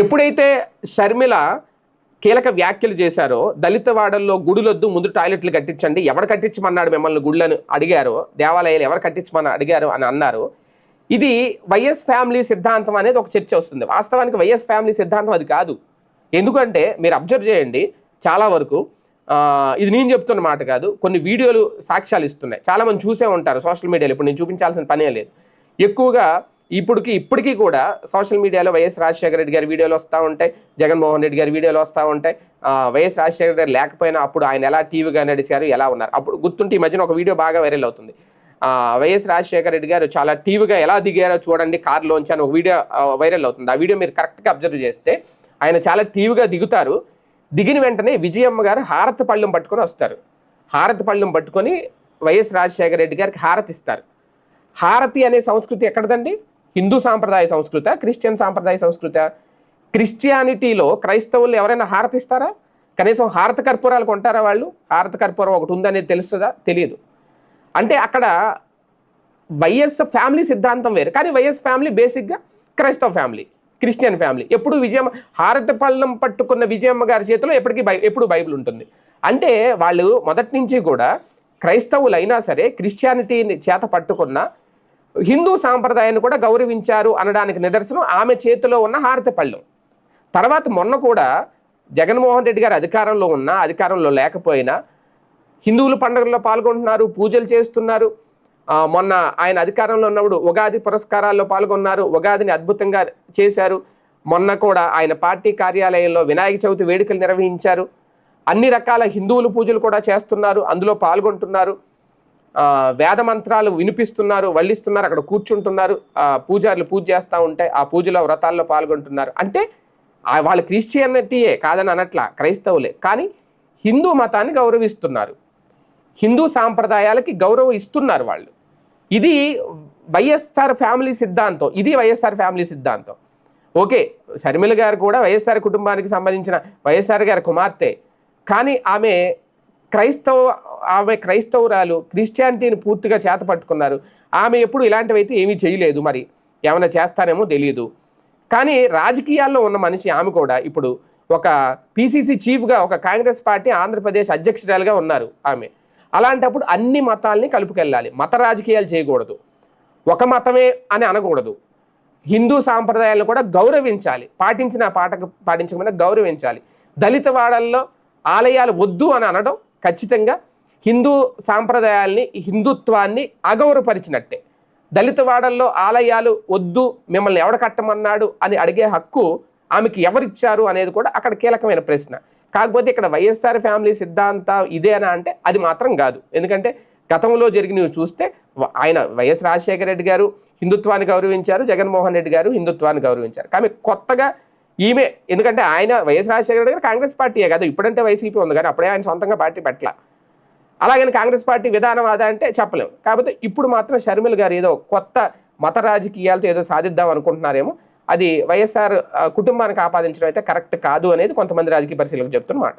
ఎప్పుడైతే షర్మిల కీలక వ్యాఖ్యలు చేశారో దళిత వాడల్లో గుడులొద్దు ముందు టాయిలెట్లు కట్టించండి ఎవరు కట్టించమన్నాడు మిమ్మల్ని గుళ్ళను అడిగారో దేవాలయాలు ఎవరు కట్టించమని అడిగారు అని అన్నారు ఇది వైఎస్ ఫ్యామిలీ సిద్ధాంతం అనేది ఒక చర్చ వస్తుంది. వాస్తవానికి వైఎస్ ఫ్యామిలీ సిద్ధాంతం అది కాదు. ఎందుకంటే మీరు అబ్జర్వ్ చేయండి చాలా వరకు ఇది నేను చెప్తున్న మాట కాదు కొన్ని వీడియోలు సాక్ష్యాలు ఇస్తున్నాయి. చాలా మంది చూసే ఉంటారు సోషల్ మీడియాలో ఇప్పుడు నేను చూపించాల్సిన పనే లేదు. ఎక్కువగా ఇప్పటికి ఇప్పటికీ కూడా సోషల్ మీడియాలో వైఎస్ రాజశేఖర రెడ్డి గారి వీడియోలు వస్తూ ఉంటాయి జగన్మోహన్ రెడ్డి గారి వీడియోలు వస్తూ ఉంటాయి. వైఎస్ రాజశేఖర రెడ్డి లేకపోయినా అప్పుడు ఆయన ఎలా టీవీగా నడిచారు ఎలా ఉన్నారు అప్పుడు గుర్తుంటే ఈ మధ్యన ఒక వీడియో బాగా వైరల్ అవుతుంది. వైఎస్ రాజశేఖర రెడ్డి గారు చాలా టీవీగా ఎలా దిగారో చూడండి కార్లోంచి అని ఒక వీడియో వైరల్ అవుతుంది. ఆ వీడియో మీరు కరెక్ట్గా అబ్జర్వ్ చేస్తే ఆయన చాలా టీవీగా దిగుతారు. దిగిన వెంటనే విజయమ్మ గారు హారతి పళ్ళెం పట్టుకొని వస్తారు. హారతి పళ్ళెం పట్టుకొని వైఎస్ రాజశేఖర రెడ్డి గారికి హారతి ఇస్తారు హారతి అనే సంస్కృతి ఎక్కడదండి? హిందూ సాంప్రదాయ సంస్కృత క్రిస్టియన్ సాంప్రదాయ సంస్కృత. క్రిస్టియానిటీలో క్రైస్తవులు ఎవరైనా హారతి ఇస్తారా కనీసం హారత కర్పూరాలు కొంటారా వాళ్ళు? హారత కర్పూరం ఒకటి ఉందనేది తెలుస్తుందా? తెలియదు అంటే అక్కడ వైఎస్ ఫ్యామిలీ సిద్ధాంతం వేరు. కానీ వైఎస్ ఫ్యామిలీ బేసిక్గా క్రైస్తవ ఫ్యామిలీ క్రిస్టియన్ ఫ్యామిలీ. ఎప్పుడు విజయమ్మ హారత పళ్ళం పట్టుకున్న విజయమ్మ గారి చేతిలో ఎప్పటికీ బై ఎప్పుడు బైబిల్ ఉంటుంది. అంటే వాళ్ళు మొదటి నుంచి కూడా క్రైస్తవులు అయినా సరే క్రిస్టియానిటీని చేత పట్టుకున్న హిందూ సాంప్రదాయాన్ని కూడా గౌరవించారు అనడానికి నిదర్శనం ఆమె చేతిలో ఉన్న హారతి తర్వాత మొన్న కూడా జగన్మోహన్ రెడ్డి గారు అధికారంలో ఉన్నా అధికారంలో లేకపోయినా హిందువులు పండుగల్లో పాల్గొంటున్నారు పూజలు చేస్తున్నారు. మొన్న ఆయన అధికారంలో ఉన్నప్పుడు ఉగాది పురస్కారాల్లో పాల్గొన్నారు ఉగాదిని అద్భుతంగా చేశారు. మొన్న కూడా ఆయన పార్టీ కార్యాలయంలో వినాయక చవితి వేడుకలు నిర్వహించారు. అన్ని రకాల హిందువులు పూజలు కూడా చేస్తున్నారు అందులో పాల్గొంటున్నారు. వేద మంత్రాలు వినిపిస్తున్నారు వల్లిస్తున్నారు అక్కడ కూర్చుంటున్నారు పూజారులు పూజ చేస్తూ ఉంటే ఆ పూజలో వ్రతాల్లో పాల్గొంటున్నారు. అంటే వాళ్ళు వాళ్ళ కాదని అనట్లా క్రైస్తవులే. కానీ హిందూ మతాన్ని గౌరవిస్తున్నారు. హిందూ సాంప్రదాయాలకి గౌరవం ఇస్తున్నారు వాళ్ళు. ఇది వైఎస్ఆర్ ఫ్యామిలీ సిద్ధాంతం. ఇది వైఎస్ఆర్ ఫ్యామిలీ సిద్ధాంతం. ఓకే షర్మిల గారు కూడా వైఎస్ఆర్ కుటుంబానికి సంబంధించిన వైఎస్ఆర్ గారి కుమార్తె. కానీ ఆమె క్రైస్తవ ఆమె క్రైస్తవురాలు క్రిస్టియానిటీని పూర్తిగా చేత పట్టుకున్నారు ఆమె ఎప్పుడు ఇలాంటివైతే ఏమీ చేయలేదు మరి. ఏమైనా చేస్తారేమో తెలియదు కానీ రాజకీయాల్లో ఉన్న మనిషి ఆమె కూడా ఇప్పుడు ఒక పిసిసి చీఫ్గా ఒక కాంగ్రెస్ పార్టీ ఆంధ్రప్రదేశ్ అధ్యక్షురాలుగా ఉన్నారు ఆమె. అలాంటప్పుడు అన్ని మతాల్ని కలుపుకెళ్ళాలి. మత రాజకీయాలు చేయకూడదు. ఒక మతమే అని అనకూడదు. హిందూ సాంప్రదాయాలను కూడా గౌరవించాలి. పాటించిన పాటకు పాటించకుండా గౌరవించాలి. దళిత వాడల్లో ఆలయాలు వద్దు అని అనడం ఖచ్చితంగా హిందూ సాంప్రదాయాల్ని హిందుత్వాన్ని అగౌరవపరిచినట్టే. దళిత వాడల్లో ఆలయాలు వద్దు మిమ్మల్ని ఎవడ కట్టమన్నాడు అని అడిగే హక్కు ఆమెకి ఎవరిచ్చారు అనేది కూడా అక్కడ కీలకమైన ప్రశ్న. కాకపోతే ఇక్కడ వైఎస్ఆర్ ఫ్యామిలీ సిద్ధాంతం ఇదేనా అంటే అది మాత్రం కాదు. ఎందుకంటే గతంలో జరిగినవి చూస్తే ఆయన వైఎస్ రాజశేఖర రెడ్డి గారు హిందుత్వాన్ని గౌరవించారు జగన్మోహన్ రెడ్డి గారు హిందుత్వాన్ని గౌరవించారు. కానీ కొత్తగా ఈమె ఎందుకంటే ఆయన వైఎస్ రాజశేఖర రెడ్డి గారు కాంగ్రెస్ పార్టీయే కదా. ఇప్పుడంటే వైసీపీ ఉంది కానీ అప్పుడే ఆయన సొంతంగా పార్టీ పెట్టల అలాగని కాంగ్రెస్ పార్టీ విధానం అదా అంటే చెప్పలేము కాకపోతే ఇప్పుడు మాత్రం షర్మిల గారు ఏదో కొత్త మత రాజకీయాలతో ఏదో సాధిద్దాం అనుకుంటున్నారేమో. అది వైఎస్ఆర్ కుటుంబానికి ఆపాదించడం అయితే కరెక్ట్ కాదు అనేది కొంతమంది రాజకీయ పరిశీలకులు చెప్తున్నమాట